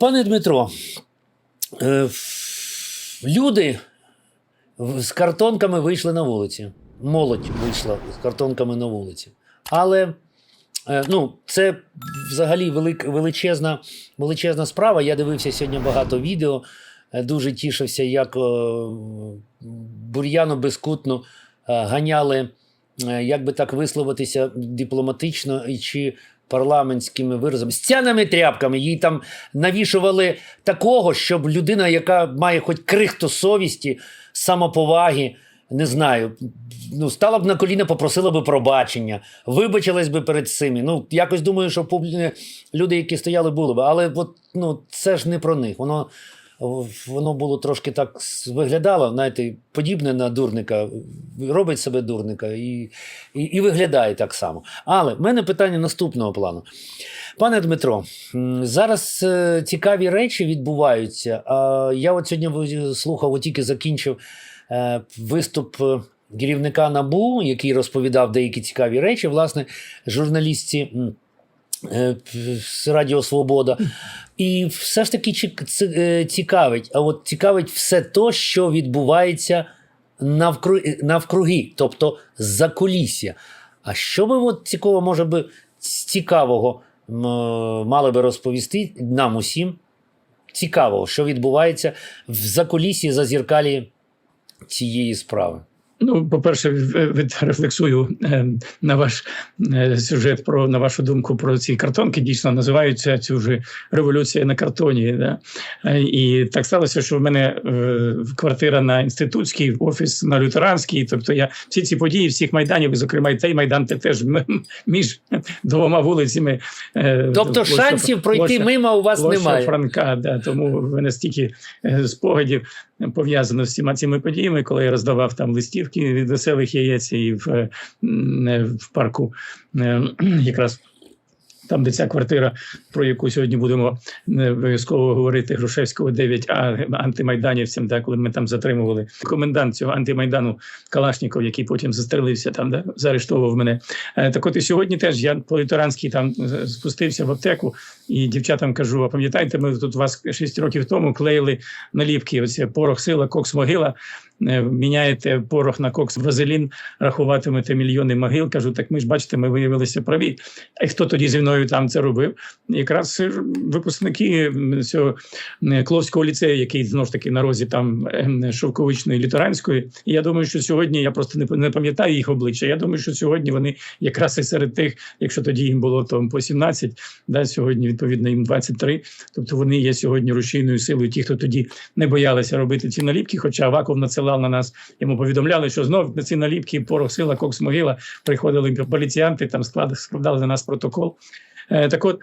Пане Дмитро, е, люди з картонками вийшли на вулиці. Молодь вийшла з картонками на вулиці. Але е, ну, це взагалі величезна, величезна справа. Я дивився сьогодні багато відео. Е, Дуже тішився, як бур'яно безкутно ганяли, як би так висловитися дипломатично і чи парламентськими виразами, стяними тряпками. Їй там навішували такого, щоб людина, яка має хоч крихту совісті, самоповаги, не знаю, ну, стала б на коліна, попросила би пробачення, вибачилась би перед цими. Ну, якось думаю, що публі... люди, які стояли, були б. Але от, ну, це ж не про них. Воно, воно було трошки так виглядало, знаєте, подібне на дурника, робить себе дурника і, і, і виглядає так само. Але в мене питання наступного плану. Пане Дмитро, зараз е, цікаві речі відбуваються. Я от сьогодні слухав, от тільки закінчив е, виступ е, керівника НАБУ, який розповідав деякі цікаві речі, власне, журналістці. Е, Радіо Свобода. І все ж таки е, цікавить. А от цікавить все то, що відбувається навкруги, навкруги тобто за кулісся. А що би от цікаво, може би, цікавого мали би розповісти нам усім? Цікавого, що відбувається в закулісі зазіркалі цієї справи. Ну, по-перше, в- відрефлексую е, на ваш е, сюжет про на вашу думку про ці картонки. Дійсно називаються цю вже революція на картоні. Да? Е, І так сталося, що в мене е, квартира на інститутській, офіс на лютеранській. Тобто я всі ці події, всіх майданів, зокрема, і цей майдан це теж між двома вулицями. Тобто площа- шансів пройти площа- мимо у вас Площа немає. Франка, да, тому в мене стільки спогадів пов'язано з всіма цими подіями, коли я роздавав там листівки від веселих яєць і в, е, е, в парку е, якраз. Там, де ця квартира, про яку сьогодні будемо е, обов'язково говорити, Грушевського 9А антимайданівцям, да, коли ми там затримували комендант цього антимайдану Калашніков, який потім застрелився там, да, заарештовував мене. Е, Так от і сьогодні теж я по лютеранській там спустився в аптеку і дівчатам кажу: а пам'ятаєте, ми тут вас 6 років тому клеїли наліпки. Оце порох сила, кокс могила. Е, Міняєте порох на кокс вазелін, рахуватимете мільйони могил. Кажу, так ми ж бачите, ми виявилися праві. А хто тоді зі мною там це робив? Якраз випускники цього Кловського ліцею, який знову ж таки на розі там е, Шовковичної літеранської. І я думаю, що сьогодні я просто не пам'ятаю їх обличчя. Я думаю, що сьогодні вони якраз і серед тих, якщо тоді їм було там по 17, да, сьогодні відповідно їм 23. Тобто вони є сьогодні рушійною силою. Ті, хто тоді не боялися робити ці наліпки. Хоча Аваков надсилав на нас, йому повідомляли, що знов на ці наліпки порох сила, кокс могила приходили поліціянти, там склад- складали за нас протокол. Е, так от.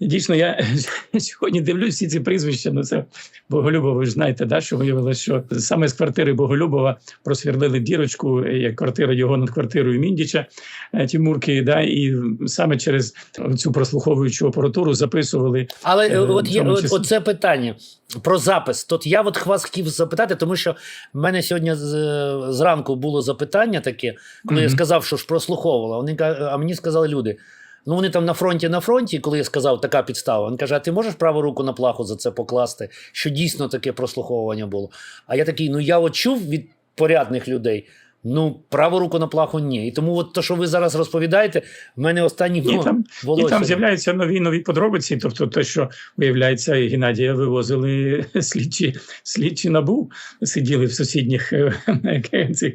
Дійсно, я сьогодні дивлюсь всі ці прізвища. Ну це Боголюбова. Ви ж знаєте, да, що виявилося, що саме з квартири Боголюбова просверлили дірочку, е, як квартира його над квартирою Міндіча е, Тімурки. Да, і саме через цю прослуховуючу апаратуру записували Але е, Е, от є от, числі. оце питання про запис. Тут я от вас хотів запитати, тому що в мене сьогодні з- зранку було запитання таке, коли я сказав, що ж прослуховувала. Вони а мені сказали люди. Ну, вони там на фронті на фронті, коли я сказав, така підстава. Він каже: а ти можеш праву руку на плаху за це покласти, що дійсно таке прослуховування було. А я такий, ну я от чув від порядних людей. Ну, праву руку на плаху ні. І тому, от то, що ви зараз розповідаєте, в мене останні І ну, там, І там з'являються нові нові подробиці. Тобто, те, що виявляється, Геннадія вивозили слідчі, слідчі набу, сиділи в сусідніх е, цих.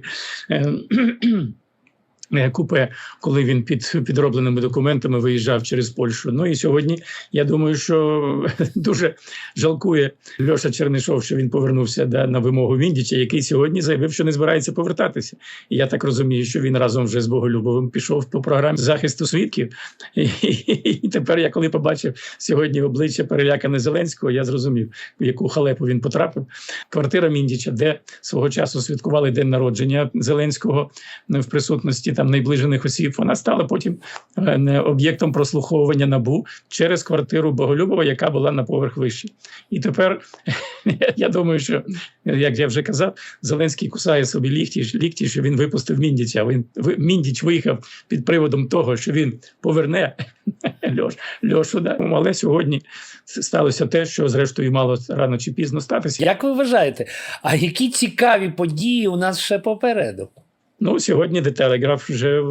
Е, Купе, коли він під підробленими документами виїжджав через Польщу. Ну і сьогодні я думаю, що дуже жалкує Льоша Чернишов, що він повернувся да, на вимогу Віндіча, який сьогодні заявив, що не збирається повертатися. І я так розумію, що він разом вже з Боголюбовим пішов по програмі захисту свідків. І тепер я коли побачив сьогодні обличчя перелякане Зеленського, я зрозумів, в яку халепу він потрапив. Квартира Міндіча, де свого часу святкували день народження Зеленського е, в присутності там найближених осіб. Вона стала потім е, об'єктом прослуховування набу через квартиру Боголюбова, яка була на поверх вище. І тепер я думаю, що як я вже казав, Зеленський кусає собі лікті, лікті що він випустив Міндіча. Він Міндіч виїхав під приводом того, що він поверне Льош, Льошу. Да. Але сьогодні сталося те, що зрештою мало рано чи пізно статися. Як ви вважаєте, а які цікаві події у нас ще попереду? Ну сьогодні Телеграф вже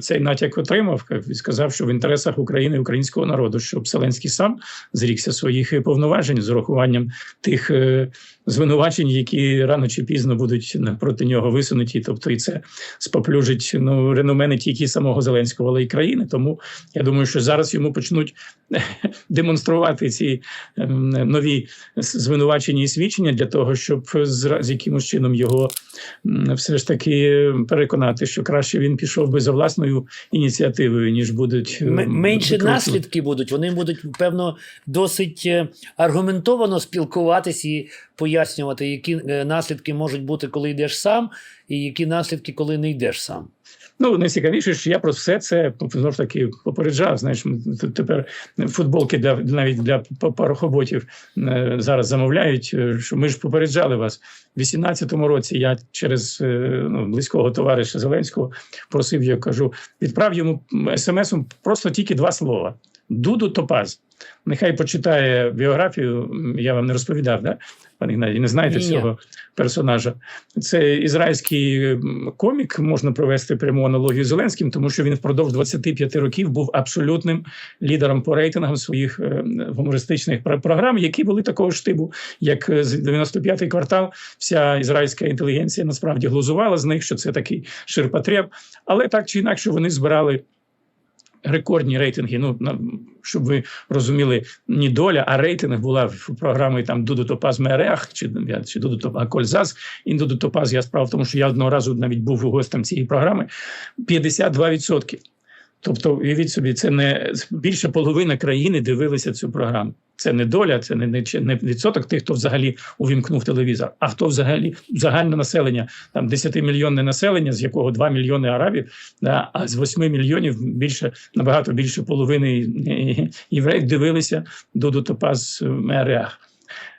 цей натяк отримав і сказав, що в інтересах України і українського народу, щоб Зеленський сам зрікся своїх повноважень з урахуванням тих е, звинувачень, які рано чи пізно будуть проти нього висунуті. Тобто, і це споплюжить ну реноме не тільки самого Зеленського, але й країни. Тому я думаю, що зараз йому почнуть демонструвати ці е, нові звинувачення і свідчення для того, щоб з, з якимось чином його все ж таки переконати, що краще він пішов би за власною ініціативою, ніж будуть е, М- менше наслідки будуть. Вони будуть, певно, досить е, аргументовано спілкуватись і пояснювати, які е, наслідки можуть бути, коли йдеш сам, і які наслідки, коли не йдеш сам. Ну найцікавіше, що я про все це знову ж таки попереджав. Знаєш, тепер футболки для навіть для парохоботів е, зараз замовляють. е, Що ми ж попереджали вас в 18-му році. Я через ну, близького товариша Зеленського просив його, кажу, відправ йому смс-ом просто тільки два слова: Дуду Топаз. Нехай почитає біографію. Я вам не розповідав, да? пане Геннадій, не знаєте Ні-ні. цього персонажа. Це ізраїльський комік, можна провести пряму аналогію з Зеленським, тому що він впродовж 25 років був абсолютним лідером по рейтингам своїх е, гумористичних програм, які були такого ж типу, як е, з 95-й квартал. Вся ізраїльська інтелігенція насправді глузувала з них, що це такий ширпотреб. Але так чи інакше вони збирали. Рекордні рейтинги. Ну щоб ви розуміли, не доля, а рейтинг була в програмі там Дуду Топаз Мереах чи, чи Дуду Топаз Кользас. І Дуду Топаз я справа в тому, що я одного разу навіть був гостем цієї програми. 52%. Тобто, уявіть собі, це не більше половина країни дивилися цю програму. Це не доля, це не, не, не відсоток тих, хто взагалі увімкнув телевізор, а хто взагалі загальне населення, там 10-мільйонне населення, з якого 2 мільйони арабів, да, а з 8 мільйонів більше набагато більше половини євреїв дивилися Дуду Топаз Мереах.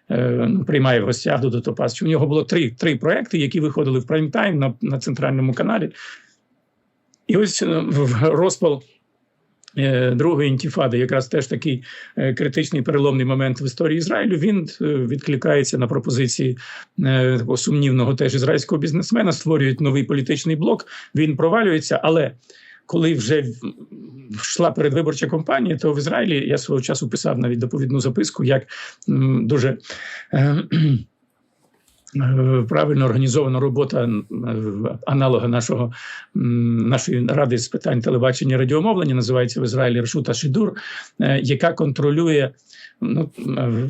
Ну, Приймає в гостях Дуду Топаз. У нього було три, три проекти, які виходили в прайм-тайм на, на центральному каналі. І ось е, розпал е, другої інтіфади, якраз теж такий е, критичний переломний момент в історії Ізраїлю. Він відкликається на пропозиції такого сумнівного теж ізраїльського бізнесмена, створюють новий політичний блок. Він провалюється, але. Коли вже йшла передвиборча кампанія, то в Ізраїлі я свого часу писав навіть доповідну записку, як дуже правильно організована робота е, аналога нашого нашої ради з питань телебачення і радіомовлення, називається в Ізраїлі Ршута Шидур, е, яка контролює ну, е,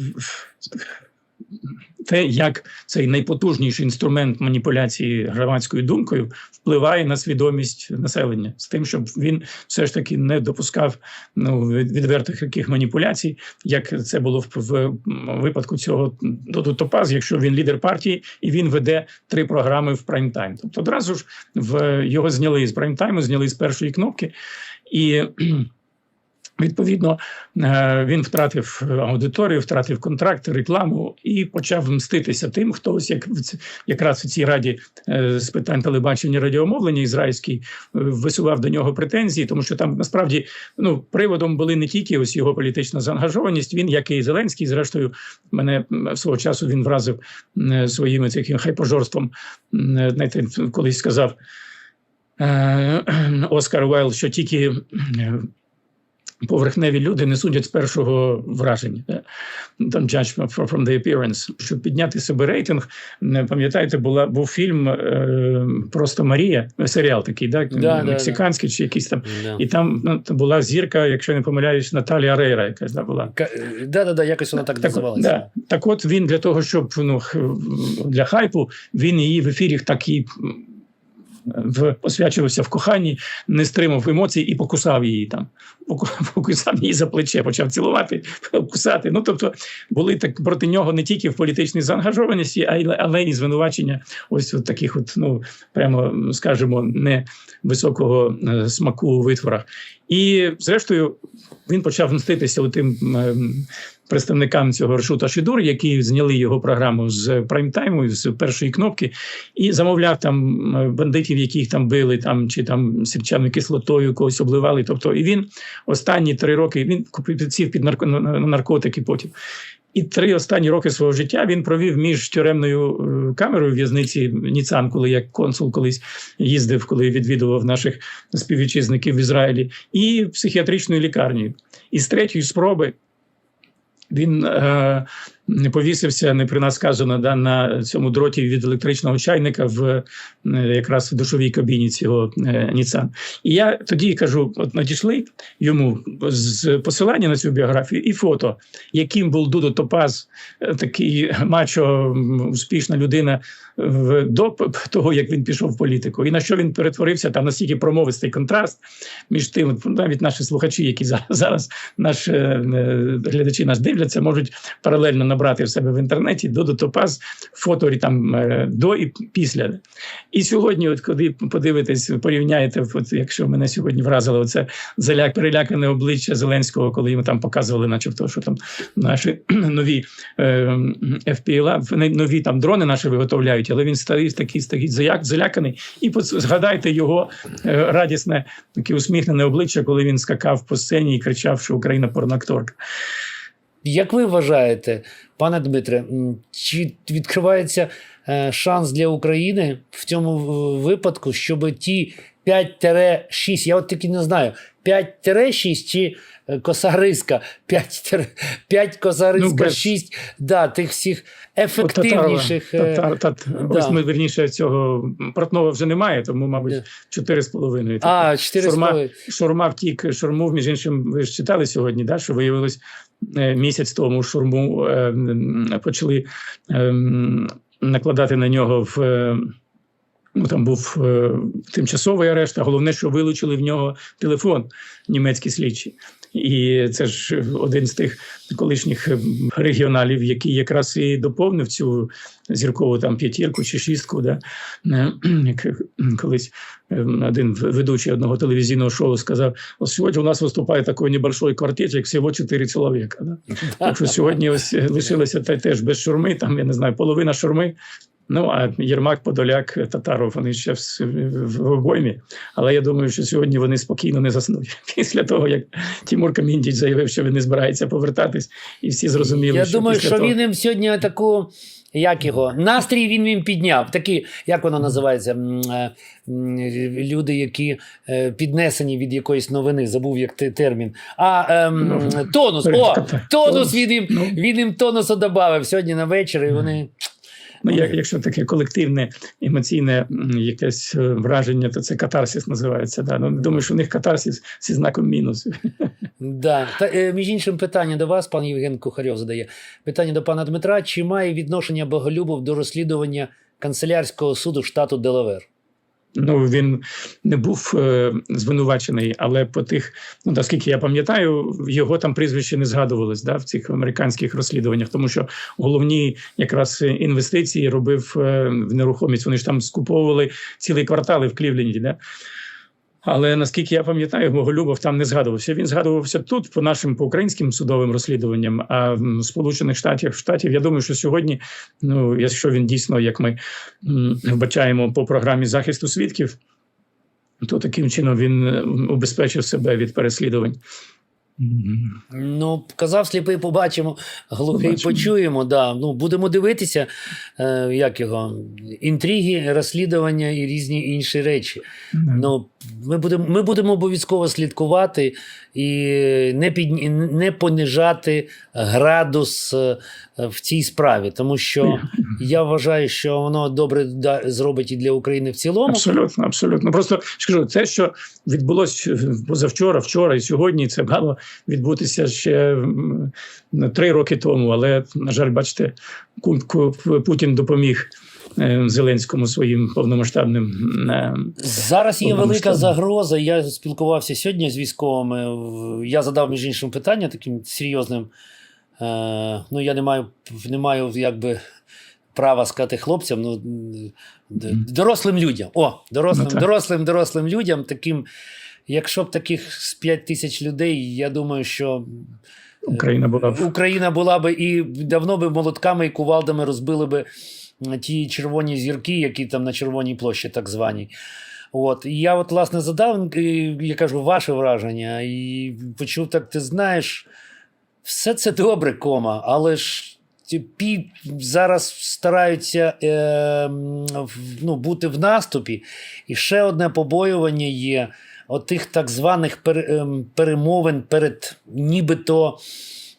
те, як цей найпотужніший інструмент маніпуляції громадською думкою впливає на свідомість населення з тим, щоб він все ж таки не допускав ну, відвертих яких маніпуляцій, як це було в, випадку цього Топаз, якщо він лідер партії і він веде три програми в прайм-тайм. Тобто одразу ж в його зняли з прайм-тайму, зняли з першої кнопки і. Відповідно, е, він втратив аудиторію, втратив контракти, рекламу і почав мститися тим, хто ось як в якраз у цій раді е, з питань телебачення радіомовлення ізраїльський е, висував до нього претензії, тому що там насправді ну приводом були не тільки ось його політична заангажованість. Він, як і Зеленський, зрештою, мене свого часу він вразив м, своїм таким хайпожорством. Знаєте, колись сказав Оскар Уайл, що тільки. Поверхневі люди не судять з першого враження. Там judge from the appearance. Щоб підняти себе рейтинг, пам'ятаєте, була був фільм е, Просто Марія, серіал такий, да, Да, да, мексиканський чи якийсь там. Да. І там ну, то була зірка, якщо не помиляюсь, Наталія Рейра, якась да, була. Да, да, да, якось вона так, Так, називалася. да. так от він для того, щоб ну, для хайпу, він її в ефірі так і в, освячувався в коханні, не стримав емоцій і покусав її там. Покусав її за плече, почав цілувати, кусати. Ну тобто були так проти нього не тільки в політичній заангажованості, а й але і звинувачення ось от таких, от, ну прямо скажімо, не високого е, смаку у витворах. І зрештою він почав мститися тим представникам цього Рашута Шидур, які зняли його програму з прайм-тайму, з першої кнопки, і замовляв там е, бандитів, яких там били, там чи там сірчаною кислотою когось обливали. Тобто, і він останні три роки він купив сів під нарко, на- на наркотики потім. І три останні роки свого життя він провів між тюремною е, камерою в'язниці Ніцан, коли як консул колись їздив, коли відвідував наших співвітчизників в Ізраїлі, і психіатричною лікарнею. І з третьої спроби він е, не повісився, не при да, на цьому дроті від електричного чайника в е, якраз в душовій кабіні цього е, Ніцан. І я тоді кажу: от надійшли йому з посилання на цю біографію і фото, яким був Дудо Топаз, е, такий мачо, успішна людина до того, як він пішов в політику, і на що він перетворився, там настільки промовистий контраст між тим, навіть наші слухачі, які за- зараз наші глядачі нас дивляться, можуть паралельно набрати в себе в інтернеті Дудо Топаз фото там е, до і після. І сьогодні, от коли подивитесь, порівняєте, от якщо мене сьогодні вразило оце заляк, перелякане обличчя Зеленського, коли йому там показували, начебто, що там наші нові е, FPLA, нові там дрони наші виготовляють, але він стоїть такий, такий заяк, заляканий. І згадайте його е, радісне, таке усміхнене обличчя, коли він скакав по сцені і кричав, що Україна порноакторка. Як ви вважаєте, пане Дмитре, чи відкривається е, шанс для України в цьому випадку, щоб ті 5-6, я от таки не знаю, 5-6 чи е, косариска, 5, 5 косариска, Ну, без- 6, да, тих всіх ефективніших. е, татар, тат, да. Ось ми верніше цього портного вже немає, тому, мабуть, Да. чотири з половиною. А, 4 Шурма, шурма втік, шурму, між іншим, ви ж читали сьогодні, да, що виявилось е, місяць тому шурму е, почали е, накладати на нього в. е, Ну, там був е, тимчасовий арешт, а головне, що вилучили в нього телефон німецькі слідчі. І це ж один з тих колишніх е, регіоналів, який якраз і доповнив цю зіркову там п'ятірку чи шістку. Да? Е, як колись е, один ведучий одного телевізійного шоу сказав: ось сьогодні у нас виступає такий небольшой квартет, як всього чотири чоловіка. Да? Так що сьогодні ось е, лишилося те- теж без шурми, там я не знаю, половина шурми. Ну а Єрмак, Подоляк, Татаров, вони ще в, в, в обоймі. Але я думаю, що сьогодні вони спокійно не заснуть після того, як Тимур Каміндіч заявив, що він не збирається повертатись, і всі зрозуміли, Я що думаю, після що того... він їм сьогодні таку. Як його настрій він їм підняв. Такі, як воно називається? Е, Люди, які е, піднесені від якоїсь новини, забув як те- термін. А ем, Ну, тонус. О, тонус тонус. він їм, Ну. він їм тонусу додав сьогодні на вечір, і вони. Ну, як, якщо таке колективне емоційне якесь е, враження, то це катарсіс називається. Да? Ну, думаю, що у них катарсіс зі знаком мінус. Да. Та, е, між іншим, питання до вас, пан Євген Кухарьов задає. Питання до пана Дмитра: чи має відношення Боголюбов до розслідування канцелярського суду штату Делавер? Ну він не був е, звинувачений, але по тих, ну наскільки я пам'ятаю, його там прізвище не згадувалось да, в цих американських розслідуваннях, тому що головні якраз інвестиції робив е, в нерухомість. Вони ж там скуповували цілі квартали в Клівленді. Да? Але наскільки я пам'ятаю, Боголюбов там не згадувався. Він згадувався тут по нашим по українським судовим розслідуванням. А в Сполучених Штатах штатів я думаю, що сьогодні, ну якщо він дійсно, як ми вбачаємо по програмі захисту свідків, то таким чином він убезпечив себе від переслідувань. Ну, казав сліпий, побачимо, глухий Побачимо. почуємо. Да. Ну, будемо дивитися, е, як його інтриги, розслідування і різні інші речі. Ну, ми будемо, ми будемо обов'язково слідкувати і не, під, не понижати градус е, в цій справі, тому що я вважаю, що воно добре зробить і для України в цілому. Абсолютно, абсолютно. Просто скажу, те, що відбулося позавчора, вчора і сьогодні, це мало відбутися ще три роки тому. Але, на жаль, бачите, Путін допоміг е, Зеленському своїм повномасштабним. е, Зараз є велика загроза. Я спілкувався сьогодні з військовими. Я задав між іншим питання таким серйозним. Е, ну, я не маю, не маю якби. Права сказати хлопцям, ну дорослим людям. О, дорослим, Ну, дорослим, дорослим людям. Таким, якщо б таких з 5 тисяч людей, я думаю, що Україна була б Україна була би і давно би молотками і кувалдами розбили би ті червоні зірки, які там на Червоній площі, так звані. От. І я, от, власне, задав, я кажу, ваше враження, і почув так, ти знаєш, все це добре, кома, але ж пі зараз стараються е, ну, бути в наступі. І ще одне побоювання є отих так званих ем, перемовин перед нібито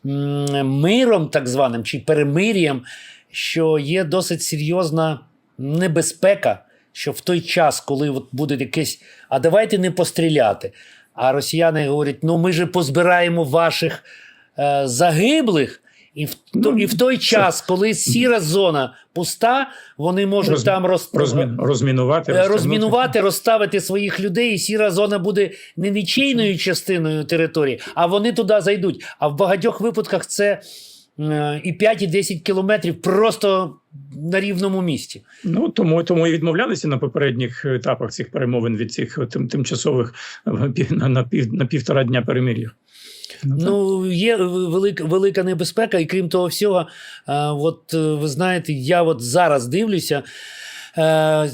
миром, так званим, чи перемир'ям, що є досить серйозна небезпека, що в той час, коли от буде якесь, а давайте не постріляти. А росіяни говорять: ну ми же позбираємо ваших е, загиблих. І в, Ну, і в той це- час, коли сіра зона пуста, вони можуть Роз- там роз, розмін, розмінувати, Е, розмінувати, розставити своїх людей, і сіра зона буде не нічийною частиною території, а вони туди зайдуть. А в багатьох випадках це е, і 5, і 10 кілометрів просто на рівному місці. Ну тому тому і відмовлялися на попередніх етапах цих перемовин від цих е, тим, тимчасових е, на, на, пів, на півтора дня перемир'я. Ну. Ну, є велика, велика небезпека, і крім того всього, е, от е, ви знаєте, я от зараз дивлюся, е,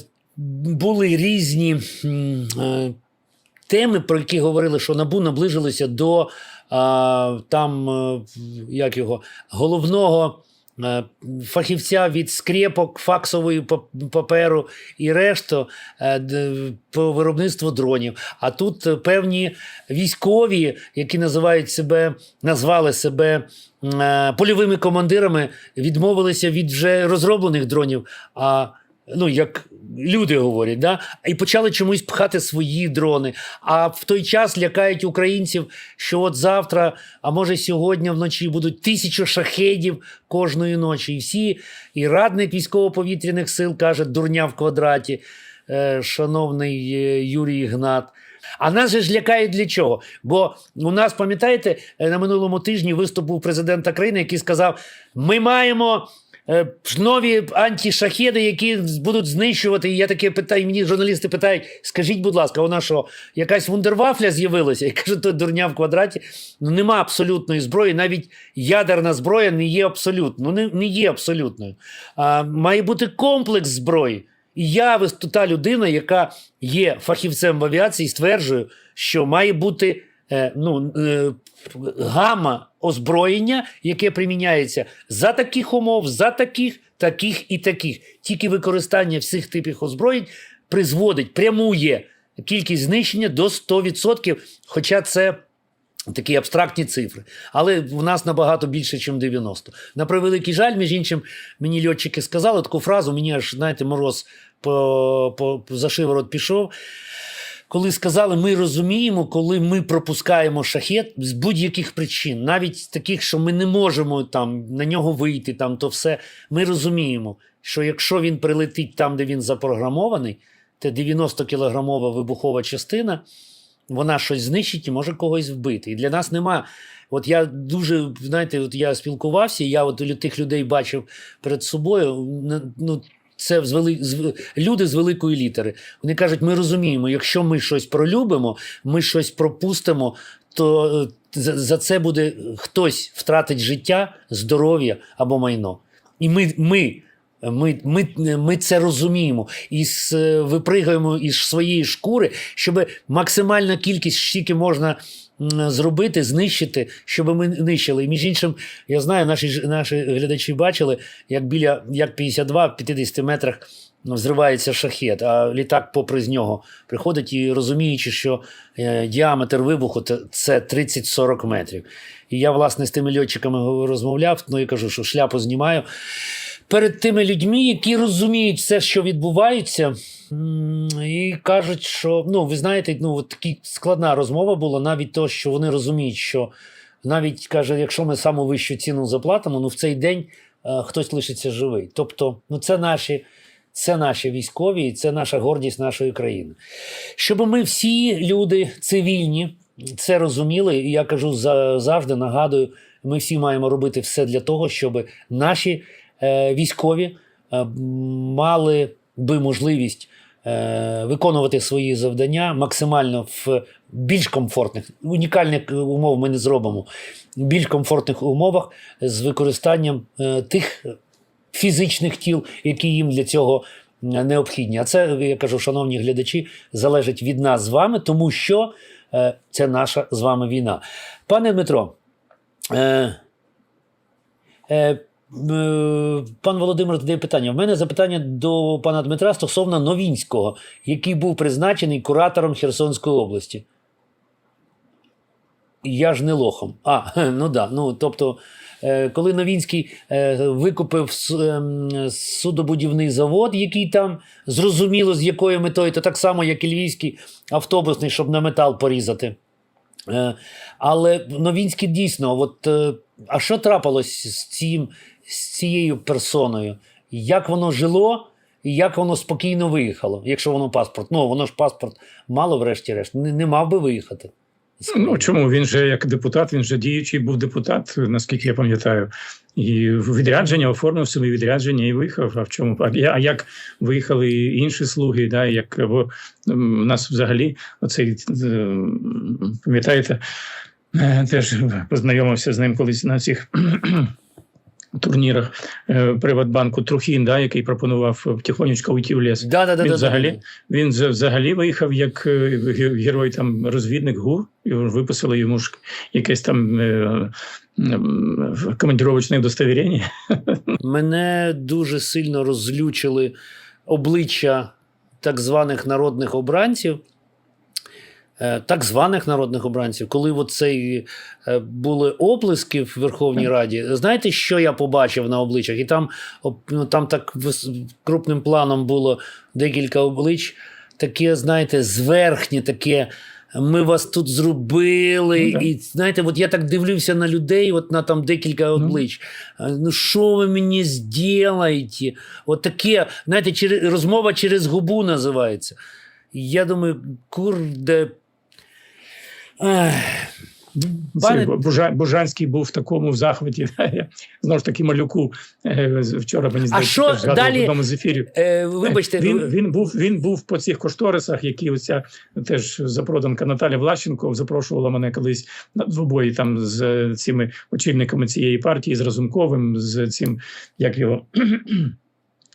були різні е, теми, про які говорили, що набу наближилися до е, там, е, як його, головного. Е, Фахівця від скрепок, факсової паперу і решту е, по виробництву дронів. А тут е, певні військові, які називають себе, назвали себе польовими командирами, відмовилися від вже розроблених дронів. А ну як люди говорять, да? і почали чомусь пхати свої дрони. А в той час лякають українців, що от завтра, а може сьогодні вночі будуть тисячу шахедів кожної ночі. І всі, і радник військово-повітряних сил каже, дурня в квадраті, е, шановний е, Юрій Ігнат. А нас же ж лякають для чого? Бо у нас, пам'ятаєте, е, на минулому тижні виступ був президента країни, який сказав: ми маємо. Е, Нові антішахеди, які будуть знищувати. І я таке питаю, мені журналісти питають: скажіть, будь ласка, вона що, якась вундервафля з'явилася? Я кажу, то дурня в квадраті. Ну нема абсолютної зброї, навіть ядерна зброя не є абсолютно. Ну, не, не є абсолютною. А, має бути комплекс зброї. І я та людина, яка є фахівцем в авіації, стверджую, що має бути ну, е, гама озброєння, яке приміняється за таких умов, за таких, таких і таких. Тільки використання всіх типів озброєнь призводить, прямує кількість знищення до 100%, хоча це. Такі абстрактні цифри. Але в нас набагато більше, ніж 90. На превеликий жаль, між іншим, мені льотчики сказали таку фразу, мені аж, знаєте, мороз по, по, за шиворот пішов. Коли сказали, ми розуміємо, коли ми пропускаємо шахет з будь-яких причин, навіть таких, що ми не можемо там на нього вийти, там то все. Ми розуміємо, що якщо він прилетить там, де він запрограмований, це 90-кілограмова вибухова частина, вона щось знищить і може когось вбити. І для нас нема. От я дуже, знаєте, от я спілкувався, я от тих людей бачив перед собою. Ну, це з вели... з... люди з великої літери. Вони кажуть: ми розуміємо, якщо ми щось пролюбимо, ми щось пропустимо, то е, за, це буде хтось втратить життя, здоров'я або майно. І ми, ми, ми, ми, ми це розуміємо і випригаємо із своєї шкури, щоб максимальна кількість, скільки можна зробити, знищити, щоб ми нищили. І між іншим, я знаю, наші, наші глядачі бачили, як біля як 52 в 50 метрах взривається шахет, а літак попри з нього приходить і розуміючи, що е, діаметр вибуху це 30-40 метрів. І я, власне, з тими льотчиками розмовляв, ну і кажу, що шляпу знімаю перед тими людьми, які розуміють все, що відбувається, і кажуть, що ну, ви знаєте, ну от така складна розмова була, навіть то, що вони розуміють, що навіть каже, якщо ми саму вищу ціну заплатимо, ну в цей день е, хтось лишиться живий. Тобто, ну це наші. Це наші військові, це наша гордість нашої країни. Щоб ми всі люди цивільні це розуміли, і я кажу за- завжди, нагадую, ми всі маємо робити все для того, щоб наші військові е, мали би можливість е, виконувати свої завдання максимально в більш комфортних, унікальних умов ми не зробимо, більш комфортних умовах з використанням е, тих фізичних тіл, які їм для цього е, необхідні. А це, я кажу, шановні глядачі, залежить від нас з вами, тому що е, це наша з вами війна. Пане Дмитро, е, е, е, пан Володимир задає питання. В мене запитання до пана Дмитра стосовно Новінського, який був призначений куратором Херсонської області. Я ж не лохом. А, ну да. Ну, тобто, е, коли Новінський е, викупив ем, судобудівний завод, який там зрозуміло з якою метою, то так само, як і Львівський автобусний, щоб на метал порізати. Е, але Новінський дійсно, от, е, а що трапилось з, цим, з цією персоною? Як воно жило? І як воно спокійно виїхало, якщо воно паспорт. Ну, воно ж паспорт мало, врешті-решт, не, не мав би виїхати. Ну чому він же як депутат, він же діючий був депутат, наскільки я пам'ятаю. І відрядження оформив собі відрядження і виїхав. А в чому а як виїхали інші слуги? Да, як бо у нас взагалі оцей е, пам'ятаєте, е, теж познайомився з ним колись на цих. Турнірах е, Приватбанку Трухін, да, який пропонував тихонечко уйти в ліс. Да, да, да, Він да, взагалі- да. Він взагалі виїхав як е, герой там розвідник ГУР, і виписали йому ж якесь там е, командировочне удостовірення. Мене дуже сильно розлючили обличчя так званих народних обранців. Е, Так званих народних обранців, коли от цей, е, були оплески в Верховній Раді, знаєте, що я побачив на обличчях? І там, ну, там так крупним планом було декілька облич, таке, знаєте, зверхнє, таке. Ми вас тут зробили. Ну. І знаєте, от я так дивлюся на людей, от на там декілька облич. А, Ну, що ви мені зробите? От таке, знаєте, через, розмова через губу називається. Я думаю, курде. Ех, Пане- Бужанський був в такому в захваті. Я, Знову ж таки, малюку е, вчора мені здається, що далі? в одному з ефірів. е, вибачте, Він, він, був, він був по цих кошторисах, які оця теж запроданка Наталя Влащенко запрошувала мене колись на двобої там з е, цими очільниками цієї партії, з Разумковим, з цим, як його.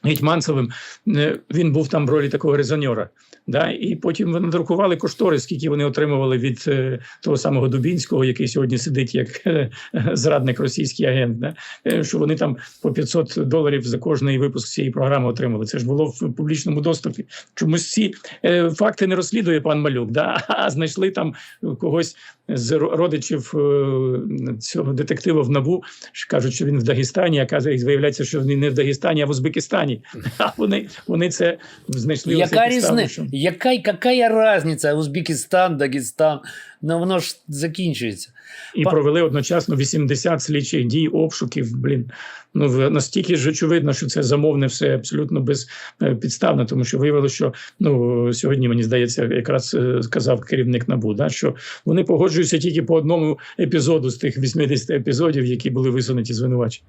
Гетьманцевим, Е, він був там в ролі такого резоньора. Да? І потім вони друкували кошторис, скільки вони отримували від е, того самого Дубінського, який сьогодні сидить як е, зрадник російський агент. Да? Що вони там по 500 доларів за кожний випуск цієї програми отримали. Це ж було в публічному доступі. Чомусь ці факти не розслідує пан Малюк, да? а знайшли там когось з родичів е, цього детектива в набу. що Кажуть, що він в Дагестані, а виявляється, що він не в Дагестані, а в Узбекистані. А вони, вони це знайшли. яка різниця? Яка, яка різниця? Узбекистан, Дагестан. Ну воно ж закінчується. І Пан... провели одночасно 80 слідчих дій, обшуків. Блін, ну настільки ж очевидно, що це замовне все абсолютно безпідставно, тому що виявилося, що ну сьогодні мені здається, якраз е, сказав керівник НАБУ, да, що вони погоджуються тільки по одному епізоду з тих 80 епізодів, які були висунуті звинувачення.